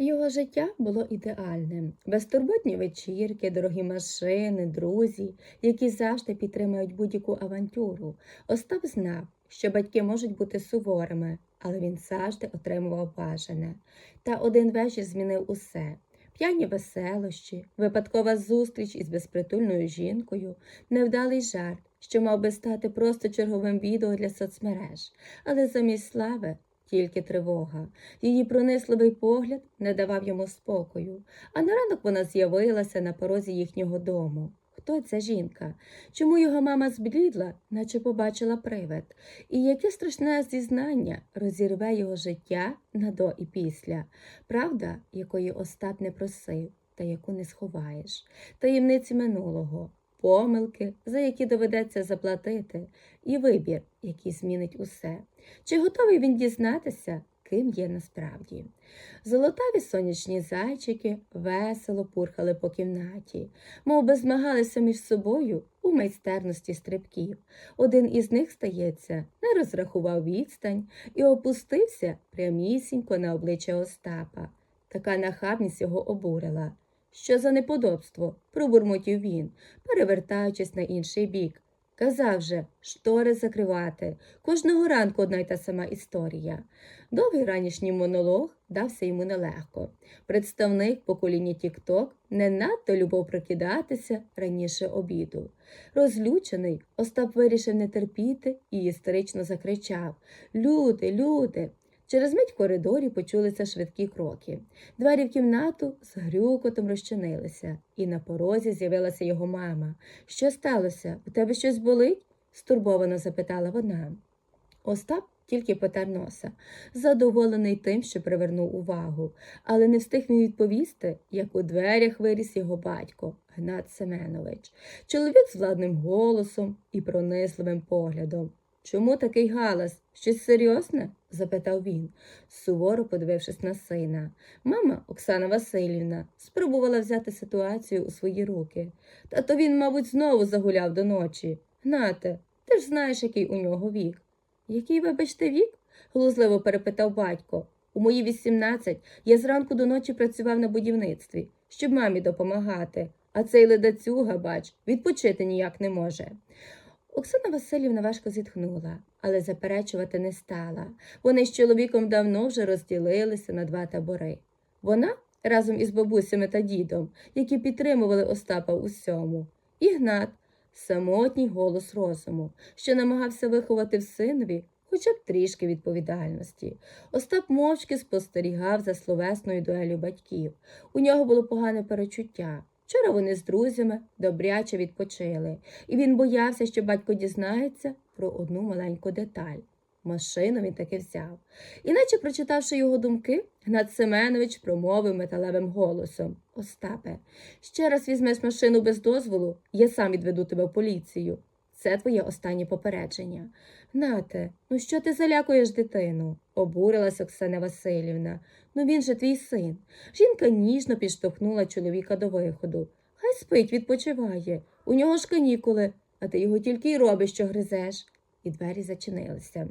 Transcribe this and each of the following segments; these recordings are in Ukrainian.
Його життя було ідеальним. Безтурботні вечірки, дорогі машини, друзі, які завжди підтримують будь-яку авантюру. Остап знав, що батьки можуть бути суворими, але він завжди отримував бажане. Та один вечір змінив усе. П'яні веселощі, випадкова зустріч із безпритульною жінкою, невдалий жарт, що мав би стати просто черговим відео для соцмереж, але замість слави тільки тривога. Її пронисливий погляд не давав йому спокою, а на ранок вона з'явилася на порозі їхнього дому. Хто ця жінка? Чому його мама зблідла, наче побачила привид? І яке страшне зізнання розірве його життя на до і після, правда, якої Остап не просив, та яку не сховаєш, таємниці минулого, помилки, за які доведеться заплатити, і вибір, який змінить усе. Чи готовий він дізнатися, ким є насправді? Золотаві сонячні зайчики весело пурхали по кімнаті, мов би змагалися між собою у майстерності стрибків. Один із них, стається, не розрахував відстань і опустився прямісінько на обличчя Остапа. Така нахабність його обурила. Що за неподобство? пробурмотів він, перевертаючись на інший бік. Казав же, штори закривати. Кожного ранку одна й та сама історія. Довгий ранішній монолог дався йому нелегко. Представник покоління Тік-Ток не надто любив прокидатися раніше обіду. Розлючений, Остап вирішив не терпіти і істерично закричав Люди, люди. Через мить в коридорі почулися швидкі кроки. Двері в кімнату з грюкотом розчинилися, і на порозі з'явилася його мама. Що сталося? У тебе щось болить? стурбовано запитала вона. Остап тільки потер носа, задоволений тим, що привернув увагу, але не встиг він відповісти, як у дверях виріс його батько Гнат Семенович, чоловік з владним голосом і пронизливим поглядом. Чому такий галас? Щось серйозне? запитав він, суворо подивившись на сина. Мама Оксана Васильівна спробувала взяти ситуацію у свої руки. Та то він, мабуть, знову загуляв до ночі. Гнате, ти ж знаєш, який у нього вік. Який, вибачте, вік? глузливо перепитав батько. У мої 18 я зранку до ночі працював на будівництві, щоб мамі допомагати, а цей ледацюга, бач, відпочити ніяк не може. Оксана Васильівна важко зітхнула, але заперечувати не стала. Вони з чоловіком давно вже розділилися на два табори. Вона разом із бабусями та дідом, які підтримували Остапа у всьому, і Гнат, самотній голос розуму, що намагався виховати в синові хоча б трішки відповідальності. Остап мовчки спостерігав за словесною дуелю батьків. У нього було погане перечуття. Вчора вони з друзями добряче відпочили, і він боявся, що батько дізнається про одну маленьку деталь. Машину він таки взяв. Іначе, прочитавши його думки, Гнат Семенович промовив металевим голосом Остапе, ще раз візьмеш машину без дозволу, я сам відведу тебе в поліцію. Це твоє останнє попередження. Гнате, ну що ти залякуєш дитину? обурилась Оксана Васильівна. Ну він же твій син. Жінка ніжно підштовхнула чоловіка до виходу. Хай спить, відпочиває. У нього ж канікули, а ти його тільки й робиш, що гризеш. І двері зачинилися.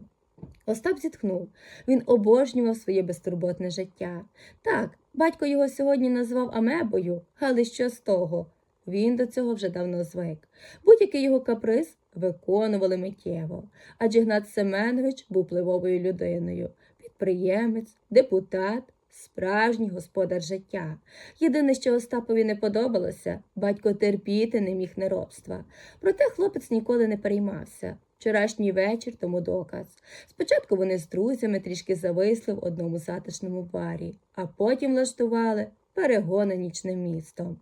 Остап зітхнув. Він обожнював своє безтурботне життя. Так, батько його сьогодні назвав Амебою, але що з того? Він до цього вже давно звик. Будь-який його каприз виконували миттєво, адже Гнат Семенович був впливовою людиною, підприємець, депутат, справжній господар життя. Єдине, що Остапові не подобалося, батько терпіти не міг неробства. Проте хлопець ніколи не переймався. Вчорашній вечір тому доказ. Спочатку вони з друзями трішки зависли в одному затишному барі, а потім влаштували перегони нічним містом.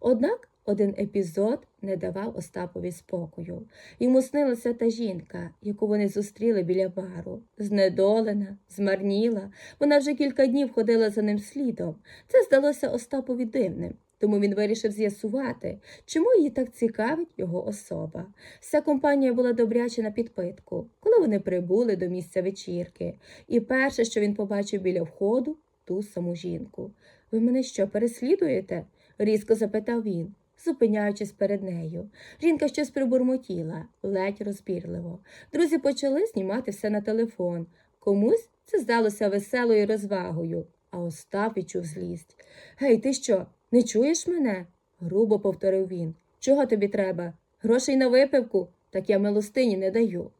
Однак один епізод не давав Остапові спокою. Йому снилася та жінка, яку вони зустріли біля бару. Знедолена, змарніла. Вона вже кілька днів ходила за ним слідом. Це здалося Остапові дивним. Тому він вирішив з'ясувати, чому її так цікавить його особа. Вся компанія була добряче на підпитку, коли вони прибули до місця вечірки, і перше, що він побачив біля входу, ту саму жінку. Ви мене що, переслідуєте? різко запитав він, зупиняючись перед нею. Жінка щось прибурмотіла, ледь розбірливо. Друзі почали знімати все на телефон. Комусь це здалося веселою розвагою, а Остап відчув злість. Гей, ти що, не чуєш мене? грубо повторив він. Чого тобі треба? Грошей на випивку? Так я милостині не даю.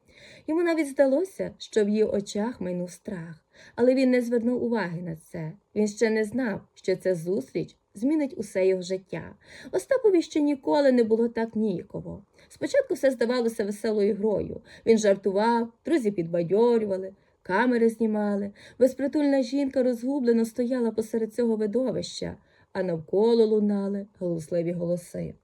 Йому навіть здалося, що в її очах майнув страх, але він не звернув уваги на це. Він ще не знав, що ця зустріч змінить усе його життя. Остапові ще ніколи не було так ніяково. Спочатку все здавалося веселою грою. Він жартував, друзі підбадьорювали, камери знімали. Безпритульна жінка розгублено стояла посеред цього видовища, а навколо лунали голосливі голоси.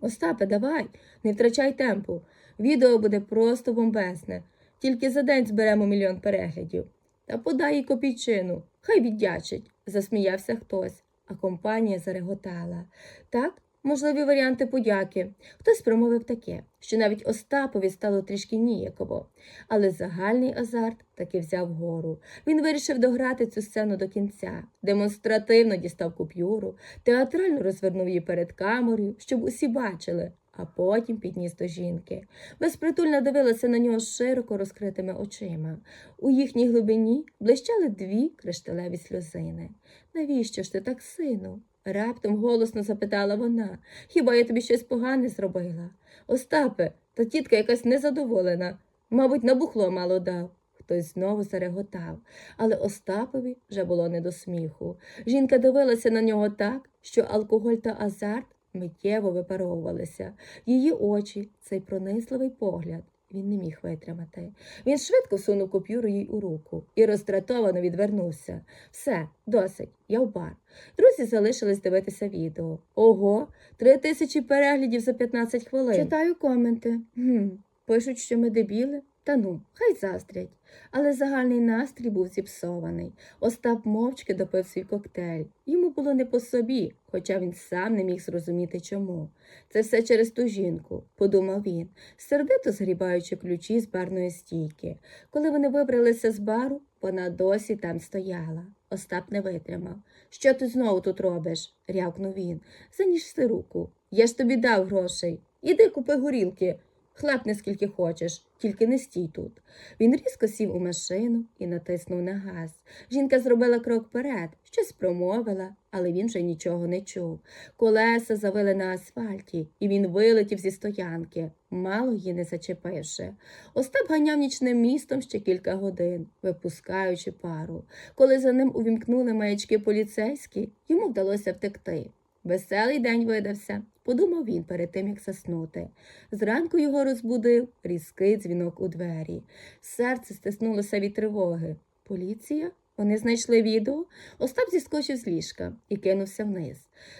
Остапе, давай, не втрачай темпу. Відео буде просто бомбесне. Тільки за день зберемо мільйон переглядів. Та подай їй копійчину, хай віддячить, засміявся хтось, а компанія зареготала. Так, можливі варіанти подяки. Хтось промовив таке, що навіть Остапові стало трішки ніяково. Але загальний азарт таки взяв гору. Він вирішив дограти цю сцену до кінця, демонстративно дістав купюру, театрально розвернув її перед камерою, щоб усі бачили, а потім підніс до жінки. Безпритульно дивилася на нього широко розкритими очима. У їхній глибині блищали дві кришталеві сльозини. Навіщо ж ти так, сину? Раптом голосно запитала вона. Хіба я тобі щось погане зробила? Остапе, та тітка якась незадоволена. Мабуть, на бухло мало дав. Хтось знову зареготав, але Остапові вже було не до сміху. Жінка дивилася на нього так, що алкоголь та азарт миттєво випаровувалися. Її очі, цей пронизливий погляд. Він не міг витримати. Він швидко всунув купюру їй у руку і роздратовано відвернувся. Все, досить, я в бар. Друзі залишились дивитися відео. Ого, три тисячі переглядів за 15 хвилин. Читаю коменти. Гм, пишуть, що ми дебіли. Та ну, хай заздрять. Але загальний настрій був зіпсований. Остап мовчки допив свій коктейль. Йому було не по собі, хоча він сам не міг зрозуміти чому. Це все через ту жінку, подумав він, сердито згрібаючи ключі з барної стійки. Коли вони вибралися з бару, вона досі там стояла. Остап не витримав. Що ти знову тут робиш? рявкнув він. Заніжси руку. Я ж тобі дав грошей. Іди купи горілки. Хлебни скільки хочеш, тільки не стій тут. Він різко сів у машину і натиснув на газ. Жінка зробила крок вперед, щось промовила, але він вже нічого не чув. Колеса завили на асфальті, і він вилетів зі стоянки, мало її не зачепивши. Остап ганяв нічним містом ще кілька годин, випускаючи пару. Коли за ним увімкнули маячки поліцейські, йому вдалося втекти. Веселий день видався, подумав він перед тим, як заснути. Зранку його розбудив різкий дзвінок у двері. Серце стиснулося від тривоги. Поліція? Вони знайшли відео. Остап зіскочив з ліжка і кинувся вниз.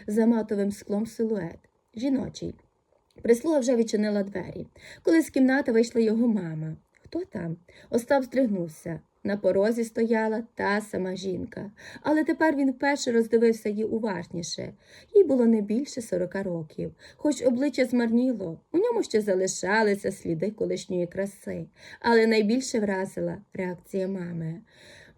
За матовим склом силует. Жіночий. Прислуга вже відчинила двері. Коли з кімнати вийшла його мама. Хто там? Остап здригнувся. На порозі стояла та сама жінка, але тепер він вперше роздивився її уважніше. Їй було не більше сорока років, хоч обличчя змарніло, у ньому ще залишалися сліди колишньої краси, але найбільше вразила реакція мами.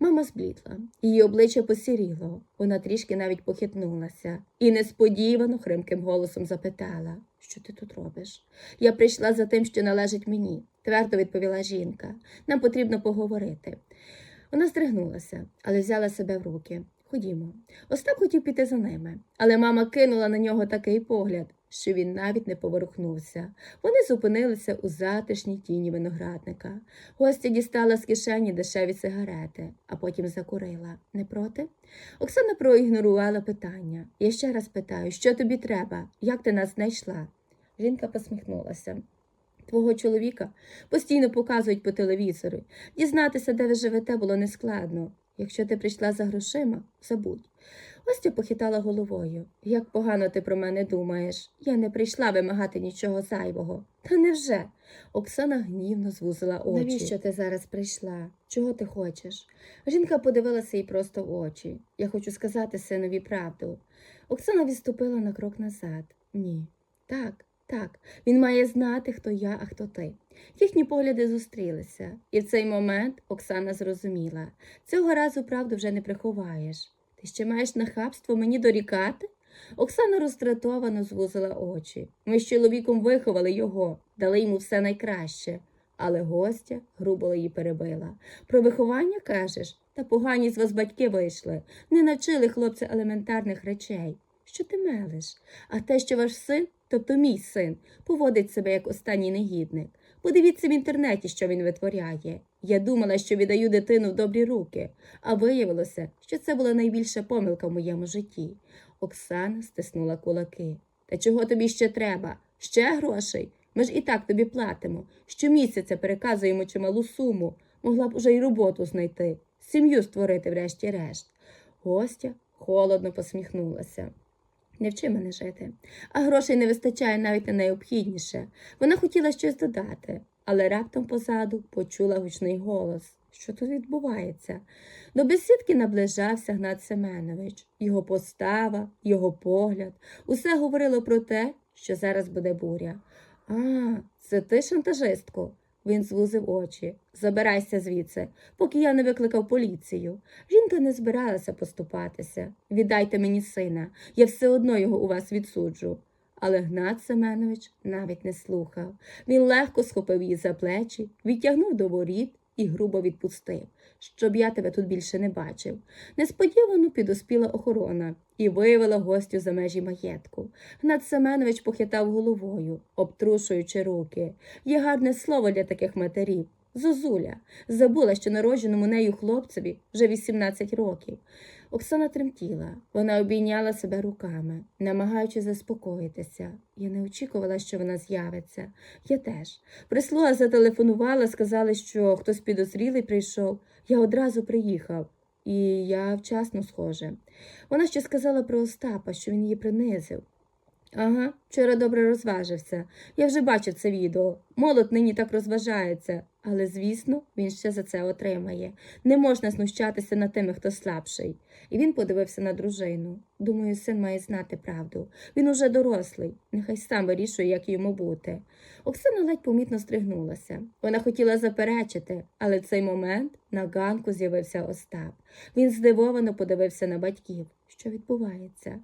Мама зблідла, її обличчя посіріло, вона трішки навіть похитнулася і несподівано хримким голосом запитала, що ти тут робиш? Я прийшла за тим, що належить мені, твердо відповіла жінка. Нам потрібно поговорити. Вона здригнулася, але взяла себе в руки. Ходімо. Остап хотів піти за ними, але мама кинула на нього такий погляд, що він навіть не поворухнувся. Вони зупинилися у затишній тіні виноградника. Гостя дістала з кишені дешеві сигарети, а потім закурила. Не проти? Оксана проігнорувала питання. Я ще раз питаю, що тобі треба? Як ти нас знайшла? Жінка посміхнулася. Твого чоловіка постійно показують по телевізору. Дізнатися, де ви живете, було нескладно. Якщо ти прийшла за грошима, забудь. Остя похитала головою. Як погано ти про мене думаєш. Я не прийшла вимагати нічого зайвого. Та невже? Оксана гнівно звузила очі. Навіщо ти зараз прийшла? Чого ти хочеш? Жінка подивилася їй просто в очі. Я хочу сказати синові правду. Оксана відступила на крок назад. Ні. Так, так, він має знати, хто я, а хто ти. Їхні погляди зустрілися, і в цей момент Оксана зрозуміла цього разу правду вже не приховаєш. Ти ще маєш нахабство мені дорікати? Оксана роздратовано звузила очі. Ми з чоловіком виховали його, дали йому все найкраще. Але гостя грубо її перебила. Про виховання кажеш? Та погані з вас батьки вийшли, не навчили хлопця елементарних речей. Що ти мелиш? А те, що ваш син, тобто мій син, поводить себе як останній негідник. Подивіться в інтернеті, що він витворяє. Я думала, що віддаю дитину в добрі руки, а виявилося, що це була найбільша помилка в моєму житті. Оксана стиснула кулаки. Та чого тобі ще треба? Ще грошей? Ми ж і так тобі платимо. Щомісяця переказуємо чималу суму. Могла б уже й роботу знайти, сім'ю створити врешті-решт. Гостя холодно посміхнулася. Не вчи мене жити, а грошей не вистачає навіть на найобхідніше. Вона хотіла щось додати, але раптом позаду почула гучний голос. Що тут відбувається? До бесідки наближався Гнат Семенович. Його постава, його погляд усе говорило про те, що зараз буде буря. А, це ти, шантажистко? Він звузив очі. Забирайся звідси, поки я не викликав поліцію. Жінка не збиралася поступатися. Віддайте мені сина, я все одно його у вас відсуджу. Але Гнат Семенович навіть не слухав. Він легко схопив її за плечі, відтягнув до воріт і грубо відпустив, щоб я тебе тут більше не бачив. Несподівано підоспіла охорона і виявила гостю за межі маєтку. Гнат Семенович похитав головою, обтрушуючи руки. Є гарне слово для таких матерів. Зозуля забула, що народженому нею хлопцеві вже 18 років. Оксана тремтіла, вона обійняла себе руками, намагаючись заспокоїтися. Я не очікувала, що вона з'явиться. Я теж. Прислуга зателефонувала, сказали, що хтось підозрілий прийшов. Я одразу приїхав, і я вчасно схоже. Вона ще сказала про Остапа, що він її принизив. Ага, вчора добре розважився. Я вже бачив це відео. Молод нині так розважається, але, звісно, він ще за це отримає. Не можна знущатися над тими, хто слабший. І він подивився на дружину. Думаю, син має знати правду. Він уже дорослий, нехай сам вирішує, як йому бути. Оксана ледь помітно стригнулася. Вона хотіла заперечити, але в цей момент на ганку з'явився Остап. Він здивовано подивився на батьків. Що відбувається?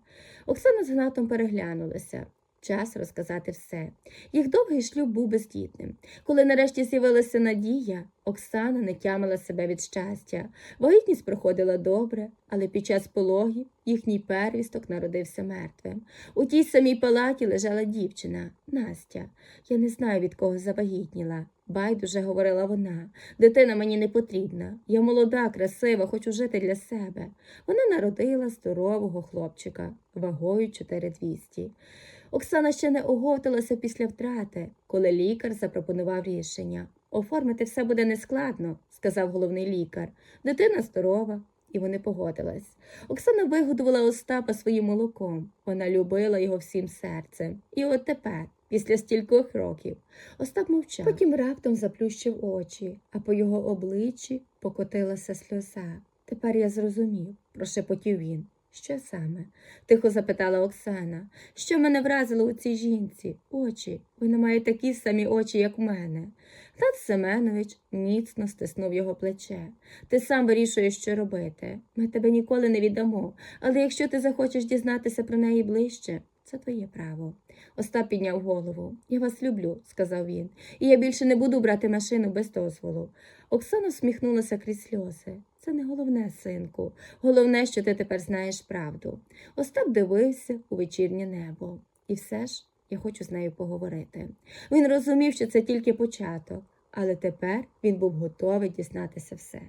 Оксана з Гнатом переглянулися. Час розказати все. Їх довгий шлюб був бездітним. Коли нарешті з'явилася надія, Оксана не тямила себе від щастя. Вагітність проходила добре, але під час пологів їхній первісток народився мертвим. У тій самій палаті лежала дівчина Настя. Я не знаю, від кого завагітніла. Байдуже говорила вона. Дитина мені не потрібна. Я молода, красива, хочу жити для себе. Вона народила здорового хлопчика, вагою 4200. Оксана ще не оговталася після втрати, коли лікар запропонував рішення. Оформити все буде нескладно, сказав головний лікар. Дитина здорова, і вони погодились. Оксана вигодувала Остапа своїм молоком. Вона любила його всім серцем. І от тепер, після стількох років, Остап мовчав. Потім раптом заплющив очі, а по його обличчі покотилася сльоза. Тепер я зрозумів, прошепотів він. Що саме? тихо запитала Оксана. Що мене вразило у цій жінці? Очі. Вона має такі самі очі, як в мене. Тат Семенович міцно стиснув його плече. Ти сам вирішуєш, що робити. Ми тебе ніколи не віддамо, але якщо ти захочеш дізнатися про неї ближче, це твоє право. Остап підняв голову. Я вас люблю, сказав він, і я більше не буду брати машину без дозволу. Оксана всміхнулася крізь сльози. Це не головне, синку. Головне, що ти тепер знаєш правду. Остап дивився у вечірнє небо. І все ж я хочу з нею поговорити. Він розумів, що це тільки початок, але тепер він був готовий дізнатися все.